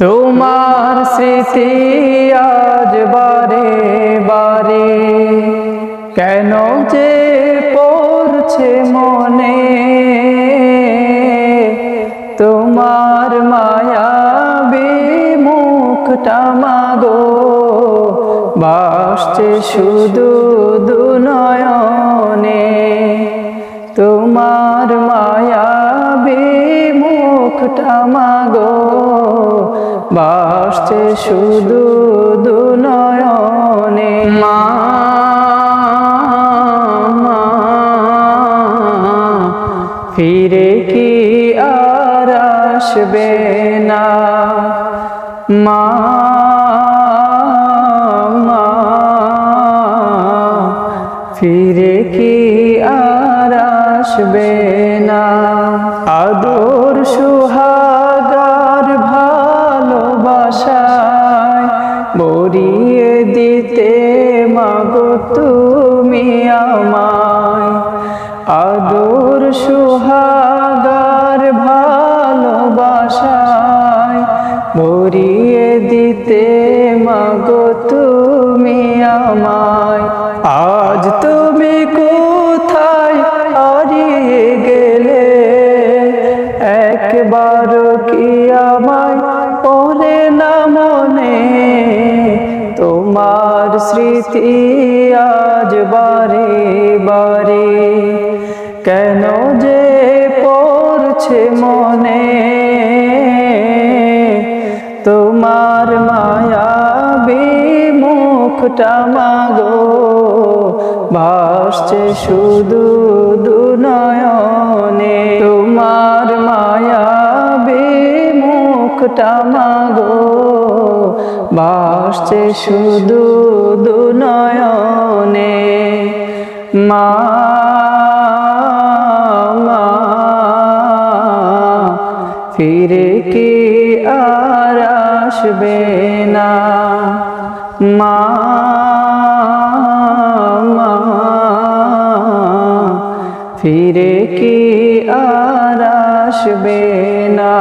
তোমার স্মৃতি আজ বারে বারে, কেন যে পড়ছে মনে? তোমার মায়া মুখটা মাগো, বাসছে শুধু দুনয়নে। তোমার মুখটা মাগো। বাসছে শুধু দুনয়নে। মা ফিরে কি আর আসবে না? মা ফিরে কি আর আসবে না? আদর সুহাগার ভালোবাসায় বরিয়ে দিতে মাগো তুমি আমায়। আদর সুহাগার ভালোবাসায় ভরিয়ে দিতে মাগো তুমি আমায়। আমায় পড়ে না মনে, তোমার স্মৃতি আজ বারে বারে। কেন যে পড়ছে মনে, তোমার মায়া মুখটা মাগো, ভাসছে শুধু দুনয়নে। তোমার মুখটা মাগো। ভাসছে শুধু দুনয়নে। মা ফিরে কি আর আসবে না? মা, ফিরে কি আর আসবে না?